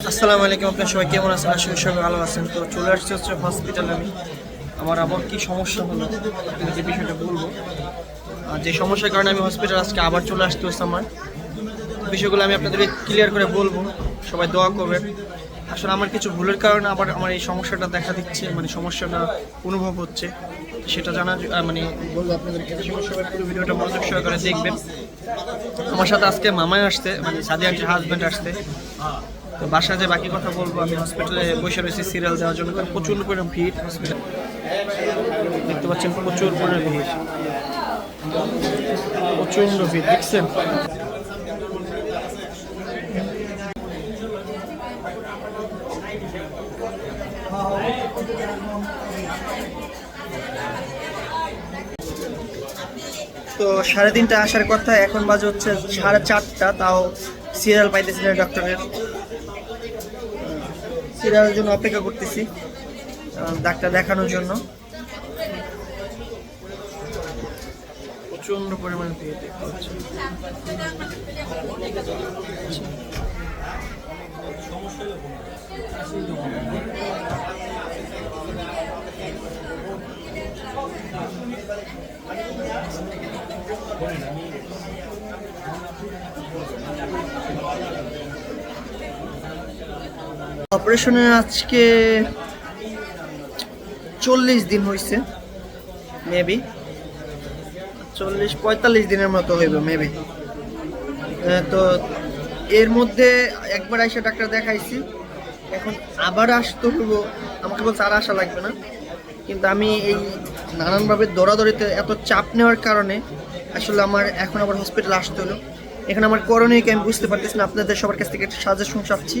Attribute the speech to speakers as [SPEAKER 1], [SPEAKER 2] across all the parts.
[SPEAKER 1] আসসালামু আলাইকুম, আপনার সবাই কেমন আছেন? আসলে সবাই ভালো আছেন। তো চলে আসছে হচ্ছে হসপিটালে আমি। আমার আবার কি সমস্যা হলো? আপনাকে যে বিষয়টা বলব। যে সমস্যার কারণে আমি হসপিটাল আজকে আবার চলে আসতে হচ্ছে আমার। বিষয়গুলো আমি আপনাদের ক্লিয়ার করে বলব। সবাই দোয়া করবেন। আসলে আমার কিছু ভুলের কারণে আবার আমার এই সমস্যাটা দেখা দিচ্ছে মানে সমস্যাটা অনুভব হচ্ছে। সেটা জানা মানে বলব আপনাদেরকে পুরো ভিডিওটা মনোযোগ সহকারে দেখবেন। আমার সাথে আজকে মামাই আসতে মানে সাদিয়া হাজব্যান্ড আসতে তো বাসায় যে বাকি কথা বলব, আমি হসপিটালে বসে রয়েছি সিরিয়াল দেওয়ার জন্য, কারণ প্রচুর পরিমাণ ভিড় হসপিটাল দেখতে পাচ্ছেন প্রচুর পরিমাণ ভিড়। প্রচণ্ড ভিড়, দেখছেন? তো সাড়ে তিনটা আসার কথা, এখন বাজে হচ্ছে সাড়ে চারটা, তাও সিরিয়াল পাইতেছি না ডক্টরের সিরিয়ালের জন্য অপেক্ষা করতেছি ডাক্তার দেখানোর জন্য প্রচণ্ড পরিমাণে ভিড় দেখতে পাচ্ছি। অপারেশনের আজকে চল্লিশ দিন হয়েছে মেবি চল্লিশ, পঁয়তাল্লিশ দিনের মতো হইব মেবি তো এর মধ্যে একবার আইসা ডাক্তার দেখাইছি, এখন আবার আসতে হইব। আমাকে বলছে আর আসা লাগবে না। কিন্তু আমি এই নানানভাবে দৌড়াদৌড়িতে এত চাপ নেওয়ার কারণে আসলে আমার এখন আবার হসপিটালে আসতে হলো। এখানে আমার করণীয় কি আমি বুঝতে পারতেছি না। আপনাদের সবার কাছ থেকে একটা সাজেশন চাচ্ছি।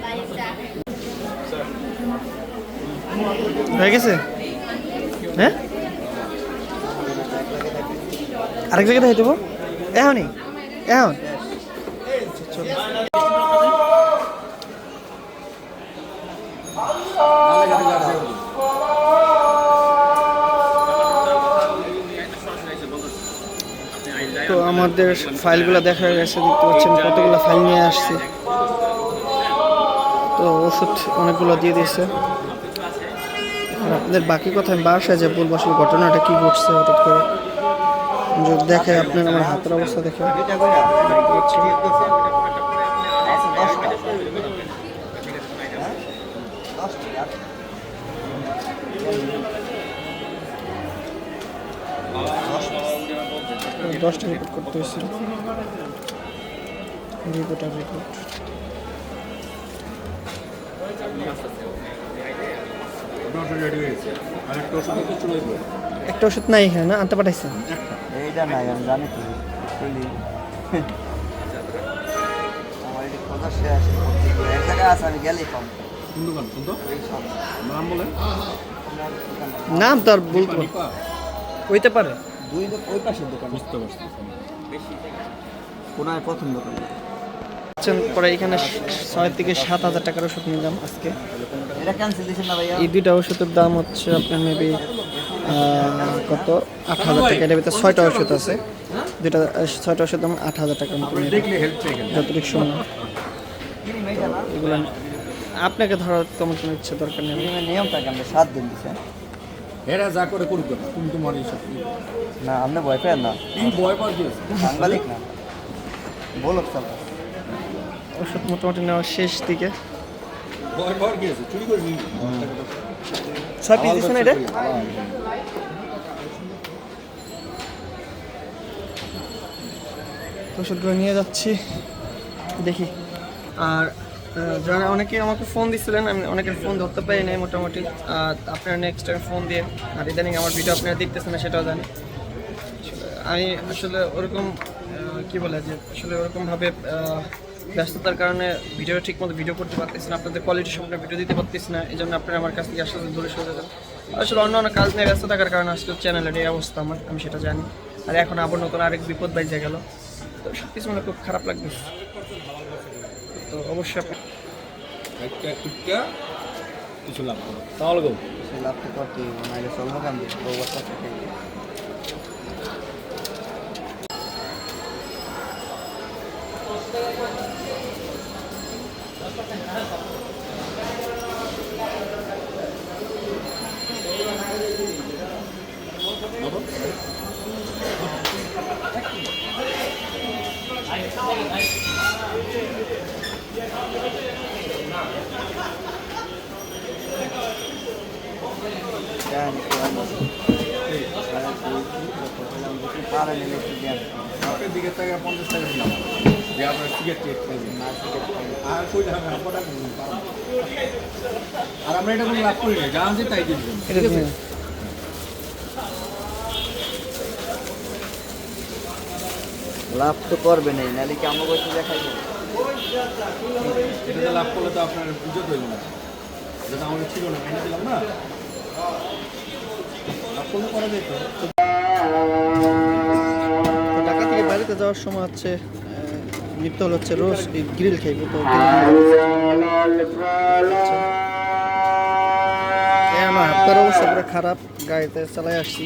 [SPEAKER 1] হয়ে গেছে? হ্যাঁ? আরেক দেখাই দেবো এখনই? এখন। তো আমাদের ফাইলগুলো দেখা গেছে, দেখতে পাচ্ছেন কতগুলো ফাইল নিয়ে আসছে। তো ওষুধ অনেকগুলো দিয়ে দিয়েছে। আপনাদের বাকি কথা আমি বাসায় যে বলব আসলে ঘটনাটা কি ঘটছে হঠাৎ করে। দেখে আপনার আমার হাতের অবস্থা দেখে দশটা রিপোর্ট করতে রিপোর্ট আর রিপোর্ট
[SPEAKER 2] রেডি হয়েছে আর একটা ওষুধ তো চলে
[SPEAKER 1] একটা ওষুধ নাই এখানে না? আনতে পাঠাইছেন
[SPEAKER 3] এইটা নাই আমি জানি তো।
[SPEAKER 2] নাম
[SPEAKER 1] তো আর বলতে হইতে পারে।
[SPEAKER 3] দুই ওই পাশের দোকান।
[SPEAKER 2] বুঝতে পারছি।
[SPEAKER 3] কোনায় প্রথম দোকান।
[SPEAKER 1] আচ্ছা, পরে এখানে ছয় থেকে সাত হাজার টাকার ওষুধ নিলাম আজকে।
[SPEAKER 3] এটা
[SPEAKER 1] এই দুইটা ওষুধের দাম হচ্ছে আপনার মেবি কত? আট হাজার টাকা। এটার ভিতরে ছয়টা ওষুধ আছে। দুইটা ছয়টা ওষুধ দাম আট হাজার টাকার মতো। যতটুকু এগুলো আপনাকে ধরার তেমন কোনো ইচ্ছে দরকার নেই।
[SPEAKER 3] নিয়মের নিয়মটা কেন সাত দিন দিছে।
[SPEAKER 2] এরা যা করে করুক না তুমি তোমার এইসব
[SPEAKER 3] না আপনি ভয় পেন না।
[SPEAKER 2] কি ভয় পাওয়ার কি
[SPEAKER 3] সাংবাদিক না। বলো চল
[SPEAKER 1] ওষুধ মোটামুটি নেওয়ার শেষ দিকে। ছয় পিস দিচ্ছে না এটা? ওষুধগুলো নিয়ে যাচ্ছি। দেখি। আর যারা অনেকে আমাকে ফোন দিচ্ছিলেন আমি অনেকের ফোন ধরতে পারি নাই মোটামুটি। আর আপনারা নেক্সট টাইম ফোন দিয়ে আর ইদানিং আমার ভিডিও আপনারা দেখতেছেন না সেটাও জানি। আমি আসলে ওরকম কি বলে যে আসলে ওরকমভাবে ব্যস্ততার কারণে ভিডিও ঠিক মতো ভিডিও করতে পারতেছি না আপনাদের কোয়ালিটি সম্পূর্ণ ভিডিও দিতে পারতেছি না এই জন্য আপনারা আমার কাছ থেকে আসলে দূরে সরে যান আসলে অন্য অন্য কাজ নিয়ে ব্যস্ত থাকার কারণে আজকে চ্যানেলের এই অবস্থা আমার আমি সেটা জানি। আর এখন আবার নতুন আরেক বিপদ বাইজে গেল। তো সব কিছু মানে খুব খারাপ লাগবে। তো অবশ্যই আপনি
[SPEAKER 2] কিছু লাভ করো। তাহলে
[SPEAKER 3] লাভ তো করতেই হবে, নাহলে চলবো কেমন অবস্থা থেকে দেন পারে নিলে একটু দেন
[SPEAKER 2] আপনার পঞ্চাশ টাকা দিলাম যে আপনার সিগারেট টেট খাইবেন আর কই আর আমরা এটা কোনো লাভ করি না, যা আছে তাই দিবেন।
[SPEAKER 3] লাভ তো করবে নেই নাহলে কি
[SPEAKER 2] এটাতে লাভ করলে তো আপনার পুজো হইল না। এটা তো আমাদের ছিল না মেনে দিলাম না। লাভ করলে করা যেত
[SPEAKER 1] ঢাকা থেকে বাড়িতে যাওয়ার সময় হচ্ছে নিত্য হল হচ্ছে রোজ গ্রিল খাইবো তো। আমার হাতের অবস্থা পুরো খারাপ গাড়িতে চালাই আসছি।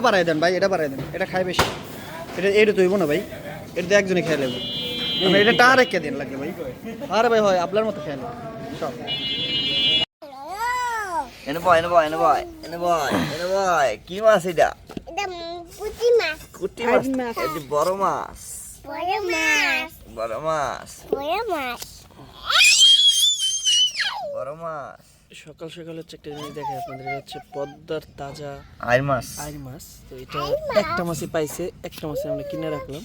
[SPEAKER 2] এটা
[SPEAKER 1] বাড়াই দেন ভাই এটা বাড়াই দেন। এটা খাই বেশি। এটা এটা তৈব না ভাই। এটা তো একজনই খেয়ে নেব। এটা টার রেখে দিন লাগলে ভাই। আরে ভাই হয় আপনার মতো খেয়ে নেব। সব।
[SPEAKER 3] এনে বয় এনে বয় এনে বয় এনে বয় এনে বয় কি মাছ এটা?
[SPEAKER 4] এটা পুঁটি মাছ।
[SPEAKER 3] কুটি মাছ? যে বড় মাছ।
[SPEAKER 4] বড় মাছ।
[SPEAKER 3] বড় মাছ।
[SPEAKER 4] বড় মাছ।
[SPEAKER 3] বড় মাছ।
[SPEAKER 1] সকাল সকাল হচ্ছে একটা জিনিস দেখে আপনাদের হচ্ছে পদ্মার তাজা
[SPEAKER 3] আইর মাছ।
[SPEAKER 1] আইর মাছ। তো এটা একটা মাছই পাইছে একটা মাছই আমরা কিনে রাখলাম।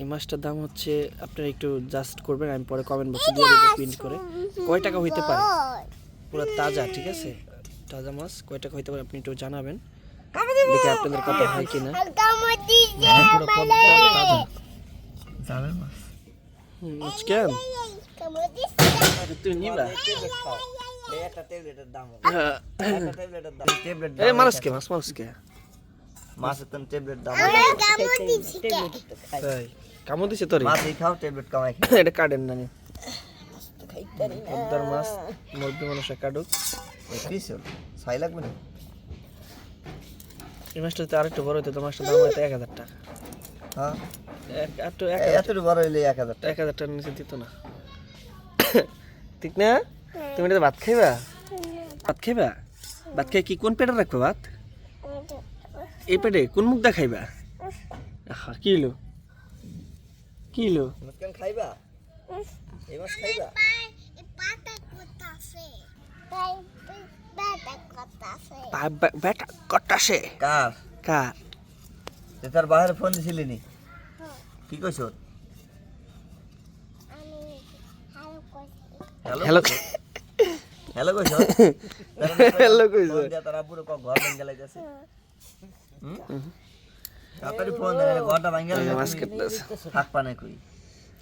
[SPEAKER 1] এই মাছটার দাম হচ্ছে আপনারা একটু জাস্ট করবেন আমি পরে কমেন্ট বক্সে দিয়ে দেবো প্রিন্ট করে। কয় টাকা হইতে পারে? পুরো তাজা ঠিক আছে? তাজা মাছ কয় টাকা হইতে পারে আপনি একটু জানাবেন। দেখে আপনাদের কথা হয় কিনা।
[SPEAKER 4] হালকা মতি
[SPEAKER 1] পুরো পদ্মার তাজা।
[SPEAKER 3] জালের মাছ।
[SPEAKER 1] হুম, মাছ কেন? তুই নিবা
[SPEAKER 3] একটা ট্যাবলেটের দাম। একটা ট্যাবলেটের দাম ট্যাবলেট
[SPEAKER 1] এ মানুষ কে মাছ মানুষ কে
[SPEAKER 3] মাছের তো ট্যাবলেট দাম
[SPEAKER 4] আমার কামতি শিখে
[SPEAKER 1] তাই কামো দিছে তোর
[SPEAKER 3] মাছ খাও ট্যাবলেট কামাই
[SPEAKER 1] এটা কাটেন না নি পদ্মার মাছ মুরগি মানুষের কাটুক
[SPEAKER 3] ছাই লাগবে না
[SPEAKER 1] এই মাছটা তো আরেকটু বড় হইতো তো মাছটার দাম হয়তো এক হাজার টাকা
[SPEAKER 3] হ্যাঁ
[SPEAKER 1] হাজার
[SPEAKER 3] এতটুকু বড় হইলে এক হাজার টাকা
[SPEAKER 1] এক হাজার টাকার নিচে দিত না ঠিক না? তুমি এটা ভাত খাইবা? ভাত খাইবা? ভাত খাই কি কোন পেটে রাখবে ভাত? এই পেটে কোন মুখ দা খাইবা? আহা, কি হলো কি হলো
[SPEAKER 3] খাইবা? এই মাছ
[SPEAKER 1] বেটা কটাসে?
[SPEAKER 3] কার?
[SPEAKER 1] কার?
[SPEAKER 3] তুই তার বাইরে ফোন দিছিলি কি কইছ
[SPEAKER 4] আমি হালো করছি
[SPEAKER 3] হ্যালো
[SPEAKER 1] হ্যালো
[SPEAKER 3] হ্যালো কইছ?
[SPEAKER 1] হ্যালো কইছো।
[SPEAKER 3] তারা পুরো ক ঘর লাইতেছে। তাড়াতাড়ি ফোন ঘরটা কই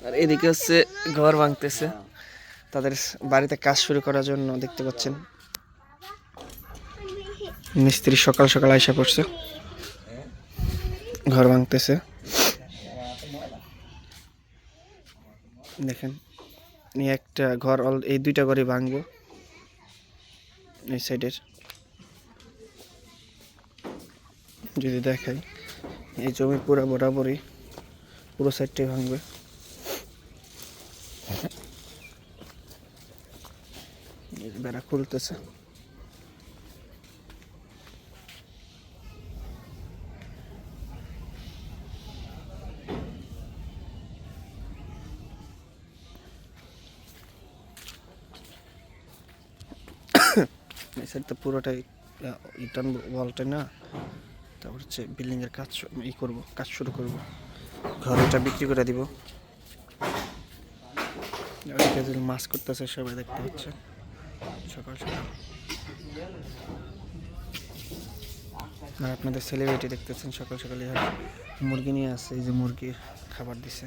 [SPEAKER 1] আর এদিকে হচ্ছে ঘর ভাঙতেছে। তাদের বাড়িতে কাজ শুরু করার জন্য দেখতে পাচ্ছেন। মিস্ত্রি সকাল সকাল আইসা পড়ছে। ঘর ভাঙতেছে। দেখেন। এই একটা ঘর, অল- এই দুইটা ঘরই ভাঙবো। এই সাইডের। যদি দেখাই, এই জমি পুরো বরাবরই, পুরো সাইডটাই ভাঙবে। বেড়া খুলতেছে। সাইডটা পুরোটাই ইটান ওয়ালটা না, তারপর হচ্ছে বিল্ডিংয়ের কাজ ই করব, কাজ শুরু করব। ঘর এটা বিক্রি করে দিব। মাছ করতেছে সবাই দেখতে হচ্ছে সকাল সকাল। আর আপনাদের সেলিব্রিটি দেখতেছেন সকাল সকাল মুরগি নিয়ে আসছে, এই যে মুরগির খাবার দিছে।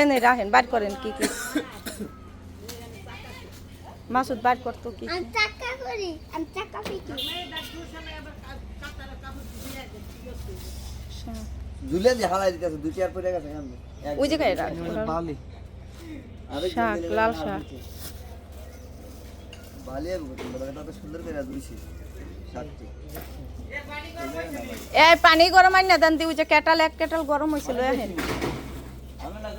[SPEAKER 5] এনে রাখেন বার করেন কি কি? মাসুদ বার করতো কি
[SPEAKER 3] দুলে যে হালাই দিতেছে দুই চার পড়ে গেছে
[SPEAKER 5] ওই জায়গায় রাখ।
[SPEAKER 1] বালি।
[SPEAKER 5] শাক, লাল শাক।
[SPEAKER 3] বালি আর সুন্দর করে দুইছি।
[SPEAKER 5] এই পানি গরম আইনা দেন দি ওই যে কেটাল এক কেটাল গরম হয়েছিল এখন
[SPEAKER 3] না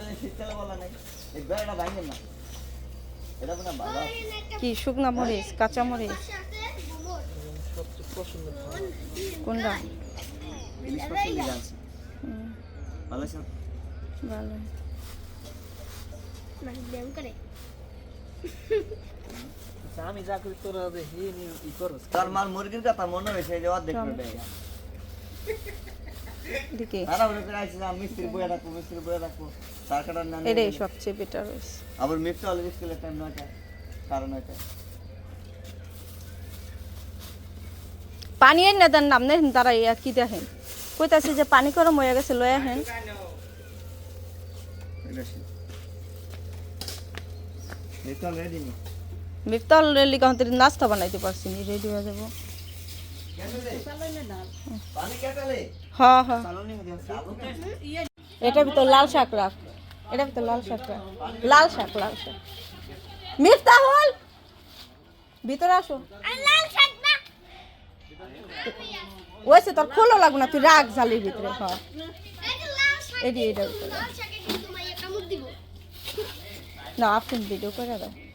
[SPEAKER 3] না
[SPEAKER 5] কি শুকনা মরিচ কাঁচা মরিচ কোনটা
[SPEAKER 3] ভালো।
[SPEAKER 5] ভালো
[SPEAKER 4] করে
[SPEAKER 1] আমি যা করি তোরা হি ই করস
[SPEAKER 3] তার মার মুরগির কথা মনে হয়েছে যে অর্ধেক তারা ওরা করে আইছে আমি মিস্ত্রি বয়ে রাখব মিস্ত্রি বয়ে রাখব তার কাটার না
[SPEAKER 5] এটাই সবচেয়ে বেটার হয়েছে।
[SPEAKER 3] আবার মিফটা হলে স্কুলের টাইম নয়টা সাড়ে নয়টা
[SPEAKER 5] পানি দেন নাম নেন তারা ইয়া কি দেখেন? কইতাছে যে পানি গরম হয়ে গেছে লয়ে হেন
[SPEAKER 3] এটা রেডি নি।
[SPEAKER 5] মিফতাল লিগা হতে নাস্তা বানাইতে পারছি নি রেডি হয়ে যাব হ্যাঁ হ্যাঁ
[SPEAKER 3] হয়ে
[SPEAKER 5] এটার ভিতর লাল শাক রাখ এটার ভিতর লাল শাক রাখ লাল শাক লাল শাক মিফতাহুল ভিতরে আসো
[SPEAKER 4] আমি লাল শাক না
[SPEAKER 5] ওইসে তোর খোলো লাগবে না তুই রাখ জালির ভিতরে হ্যাঁ
[SPEAKER 4] এটা
[SPEAKER 5] ভিতরে না আপনি ভিডিও করে দাও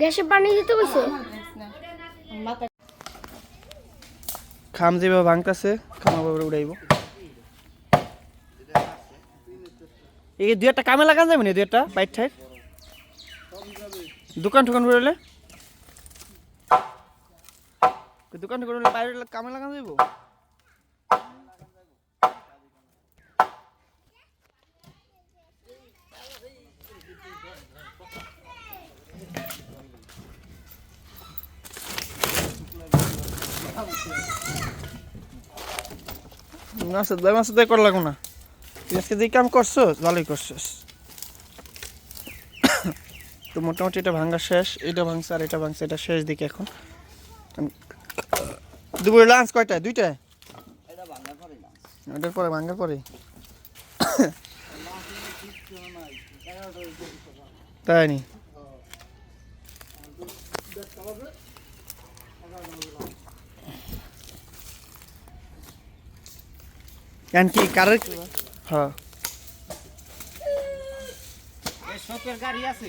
[SPEAKER 4] গ্যাসে পানি দিতে বসে
[SPEAKER 1] খাম যেভাবে ভাঙতেছে, খামা বাবার উড়াইব। এই দুই একটা কামে লাগান যাবে না, দুই একটা বাইট ঠাইট দোকান টোকান উড়াইলে দোকান টোকান বাইরে কামে লাগান যাইব? মাসুদ ভাই মাসুদ ভাই করা লাগো না। তুই আজকে যে কাম করছস ভালোই করছস। তো মোটামুটি এটা ভাঙা শেষ এটা ভাঙছে আর এটা ভাঙছে এটা শেষ দিকে এখন। দুপুরে লাঞ্চ কয়টায়? দুইটায়? ওটার পরে ভাঙার পরে তাই নি? কি কারের হ্যাঁ।
[SPEAKER 3] এই শোকের গাড়ি আছে।